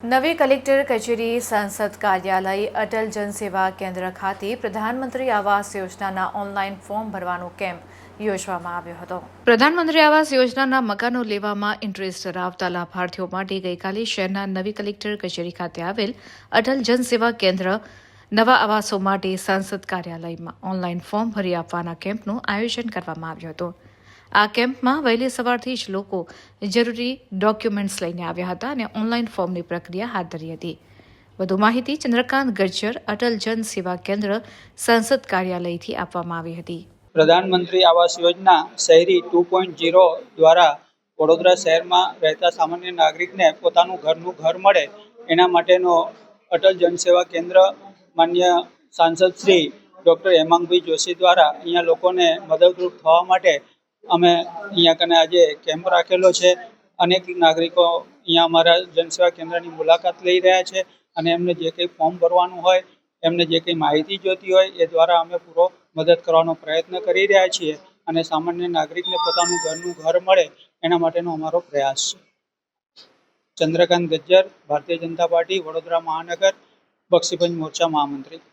નવી કલેક્ટર કચેરી સંસદ કાર્યાલય અટલ જનસેવા કેન્દ્ર ખાતે પ્રધાનમંત્રી આવાસ યોજનાના ઓનલાઈન ફોર્મ ભરવાનો કેમ્પ યોજવામાં આવ્યો હતો. પ્રધાનમંત્રી આવાસ યોજનાના મકાનો લેવામાં ઇન્ટરેસ્ટ ધરાવતા લાભાર્થીઓ માટે ગઈકાલે શહેરના નવી કલેક્ટર કચેરી ખાતે આવેલ અટલ જનસેવા કેન્દ્ર નવા આવાસો માટે સાંસદ કાર્યાલયમાં ઓનલાઈન ફોર્મ ભરી આપવાના કેમ્પનું આયોજન કરવામાં આવ્યું હતું. આ કેમ્પમાં વહેલી સવારથી જ લોકો જરૂરી ડોક્યુમેન્ટ્સ લઈને આવ્યા હતા અને ઓનલાઈન ફોર્મની પ્રક્રિયા હાથ ધરી હતી. વધુ માહિતી ચંદ્રકાંત ગજ્જર, અટલ જન સેવા કેન્દ્ર સંસદ કાર્યાલયથી આપવામાં આવી હતી. પ્રધાનમંત્રી આવાસ યોજના શહેરી ટુ પોઈન્ટ ઝીરો દ્વારા વડોદરા શહેરમાં રહેતા સામાન્ય નાગરિકને પોતાનું ઘરનું ઘર મળે, એના માટેનો અટલ જનસેવા કેન્દ્ર માન્ય સાંસદ શ્રી ડૉક્ટર હેમાંગભાઈ જોશી દ્વારા અહીંયા લોકોને મદદરૂપ થવા માટે અમે અહીંયા કને આજે કેમ્પ રાખેલો છે. અનેક નાગરિકો અહીંયા અમારા જનસેવા કેન્દ્રની મુલાકાત લઈ રહ્યા છે અને એમને જે કંઈ ફોર્મ ભરવાનું હોય, એમને જે કંઈ માહિતી જોઈતી હોય, એ દ્વારા અમે પૂરો મદદ કરવાનો પ્રયત્ન કરી રહ્યા છીએ અને સામાન્ય નાગરિકને પોતાનું ઘરનું ઘર મળે એના માટેનો અમારો પ્રયાસ છે. ચંદ્રકાંત ગજ્જર, ભારતીય જનતા પાર્ટી, વડોદરા મહાનગર બક્ષીપંચ મોરચા મહામંત્રી.